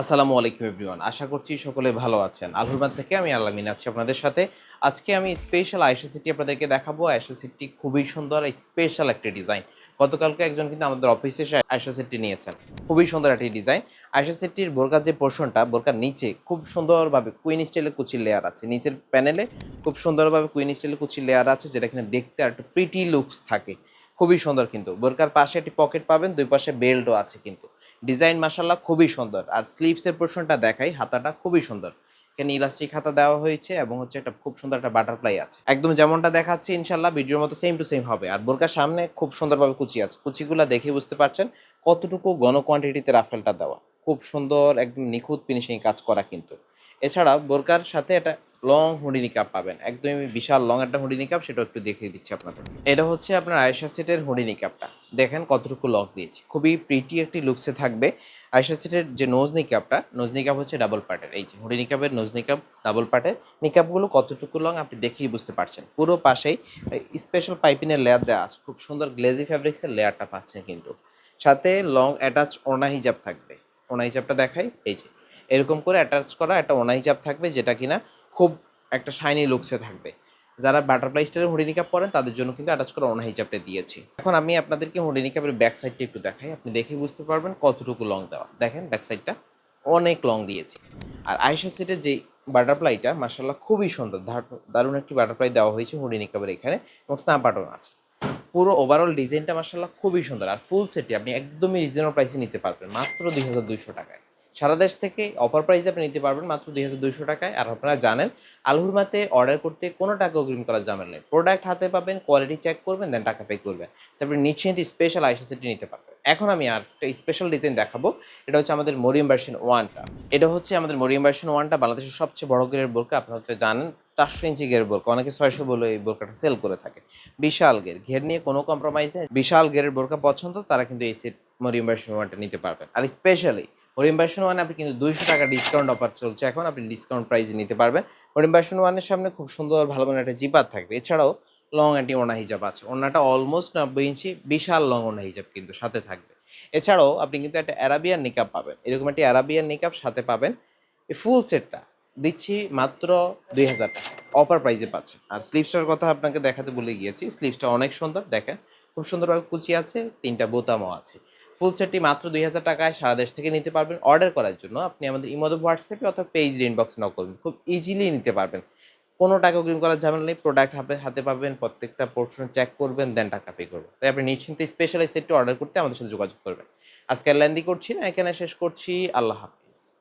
আসসালামু আলাইকুম এভরিওয়ান। আশা করছি সকলে ভালো আছেন। আলহুরবাদ থেকে আমি আলামিন আছি আপনাদের সাথে। আজকে আমি স্পেশাল আয়সা সিটি আপনাদেরকে দেখাবো। আয়সা সিটি খুবই সুন্দর স্পেশাল একটা ডিজাইন গতকালকে একজন কিন্তু আমাদের অফিসে আয়সা সেটটি নিয়েছেন। খুবই সুন্দর একটি ডিজাইন আয়সা সেটটির বোরকার যে পোর্শনটা বোরকার নিচে খুব সুন্দরভাবে কুইন স্টাইলে কুচির লেয়ার আছে। নিচের প্যানেলে খুব সুন্দরভাবে কুইন স্টাইলে কুচির লেয়ার আছে, যেটা কিনা দেখতে আর একটু প্রিটি লুকস থাকে। খুবই সুন্দর কিন্তু। বোরকার পাশে একটি পকেট পাবেন, দুই পাশে বেল্টও আছে কিন্তু। ডিজাইন মাসাল্লাহ খুবই সুন্দর। আর স্লিভসের পোর্শনটা দেখাই, হাতাটা খুবই সুন্দর। এখানে ইলাস্টিক হাতা দেওয়া হয়েছে এবং হচ্ছে একটা খুব সুন্দর একটা বাটারফ্লাই আছে। একদম যেমনটা দেখাচ্ছে ইনশাল্লাহ ভিডিওর মতো সেম টু সেম হবে। আর বোরকার সামনে খুব সুন্দরভাবে কুচি আছে। কুচিগুলো দেখে বুঝতে পারছেন কতটুকু ঘন কোয়ান্টিটিতে রাফেলটা দেওয়া। খুব সুন্দর, একদম নিখুঁত ফিনিশিং কাজ করা কিন্তু। এছাড়া বোরকার সাথে একটা লং হুডি নিকাপ পাবেন। একদমই বিশাল লং একটা হুডি নিকাপ সেটাও একটু দেখিয়ে দিচ্ছি আপনাদের এটা হচ্ছে আপনার আয়েশা সেটের হুডি নিকাপটা দেখেন কতটুকু লক দিয়েছি। খুবই প্রিটি একটি লুকসে থাকবে। আয়েশা সেটের যে নোজ নিকাপটা নোজ নিকাপ হচ্ছে ডাবল পার্টের এই যে হুডি নিকাপের নোজ নিকাপ ডাবল পার্টের নিকাপগুলো কতটুকু লং আপনি দেখেই বুঝতে পারছেন। পুরো পাশেই স্পেশাল পাইপিনের লেয়ার দেওয়া আছে। খুব সুন্দর গ্লেজি ফ্যাব্রিক্সের লেয়ারটা পাচ্ছেন কিন্তু। সাথে লং অ্যাটাচ ওনা হিজাব থাকবে। ওনা হিজাবটা দেখাই। এই যে এরকম করে অ্যাটাচ করা একটা ওনা হিজাব থাকবে, যেটা কিনা খুব একটা শাইনি লুকসে থাকবে। যারা বাটারফ্লাই স্টাইলের হুডি নিকাপ পরেন, তাদের জন্য কিন্তু অ্যাটাচ করা ওনা হিজাবটা দিয়েছি। এখন আমি আপনাদেরকে হুডি নিকাপের ব্যাক সাইডটা একটু দেখাই। আপনি দেখে বুঝতে পারবেন কতটুকু লং দেওয়া। দেখেন ব্যাক সাইডটা অনেক লং দিয়েছি। আর আয়সা সেটের যে বাটারফ্লাইটা মার্শাল্লাহ খুবই সুন্দর। দারুণ- একটি বাটারফ্লাই দেওয়া হয়েছে হুডি নিকাপের এখানে এবং স্নাপ বাটন আছে। পুরো ওভারঅল ডিজাইনটা মার্শাল্লাহ খুবই সুন্দর। আর ফুল সেটটি আপনি একদমই রিজনেবল প্রাইসে নিতে পারবেন, মাত্র দুই হাজার দুইশো টাকায়। সারা দেশ থেকে অফার প্রাইসে আপনি নিতে পারবেন মাত্র দুই হাজার দুইশো টাকায়। আর আপনারা জানেন আলহুরমাতে অর্ডার করতে কোনো টাকা অগ্রিম করার জামেল নেই। প্রোডাক্ট হাতে পাবেন কোয়ালিটি চেক করবেন দেন টাকা পে করবেন। তারপরে নিশ্চিন্তে স্পেশাল আইসা নিতে পারবেন। এখন আমি আর একটা স্পেশাল ডিজাইন দেখাবো। এটা হচ্ছে আমাদের মরিয়াম ভার্সন ওয়ানটা এটা হচ্ছে আমাদের মরিয়াম ভার্সন ওয়ানটা বাংলাদেশের সবচেয়ে বড় গেরের বোরকা। আপনারা হচ্ছে জানেন, চারশো ইঞ্চি গের বোরকা। অনেকে ছয়শো বলে এই বোরকাটা সেল করে থাকে। বিশাল গের। ঘের নিয়ে কোনো কম্প্রোমাইজ নেই। বিশাল গেরের বোরকা পছন্দ, তারা কিন্তু এই সেট মরিয়াম ভার্সন ওয়ানটা নিতে পারবেন। আর স্পেশালি মরিয়াম ভার্সন ওয়ানে আপনি কিন্তু দুইশো টাকা ডিসকাউন্ট অফার চলছে। এখন আপনি ডিসকাউন্ট প্রাইসে নিতে পারবেন। ভার্সন ওয়ানের সামনে খুব সুন্দর ভালো মানের একটা জিপার থাকবে। এছাড়াও লং একটি ওনা হিজাব আছে। ওনাটা অলমোস্ট নব্বই ইঞ্চি, বিশাল লং ওনা হিজাব কিন্তু সাথে থাকবে। এছাড়াও আপনি কিন্তু একটা অ্যারাবিয়ান নিকাপ পাবেন। এরকম একটি অ্যারাবিয়ান নিকাপ সাথে পাবেন। এই ফুল সেটটা দিচ্ছি মাত্র দুই হাজার টাকা। অফার প্রাইসে পাচ্ছেন। আর স্লিপসটার কথা আপনাকে দেখাতে ভুলে গিয়েছি। স্লিপসটা অনেক সুন্দর। দেখেন, খুব সুন্দরভাবে কুচি আছে, তিনটা বোতামও আছে। ফুল সেটটি মাত্র দুই হাজার টাকায় সারা দেশ থেকে নিতে পারবেন। অর্ডার করার জন্য আপনি আমাদের ইমোদো হোয়াটসঅ্যাপে অথবা পেজ ইনবক্স ন করবেন খুব ইজিলি নিতে পারবেন। কোনো টাকা অগ্রিম করার ঝামেলা নেই। প্রোডাক্ট হাতে হাতে পাবেন, প্রত্যেকটা পোর্শন চেক করবেন দেন টাকা পে করবেন। তাই আপনি নিশ্চিন্তে স্পেশাল সেটটি অর্ডার করতে আমাদের সাথে যোগাযোগ করবেন। আজকে ল্যান্দি করছি না, এখানে শেষ করছি। আল্লাহ হাফিজ।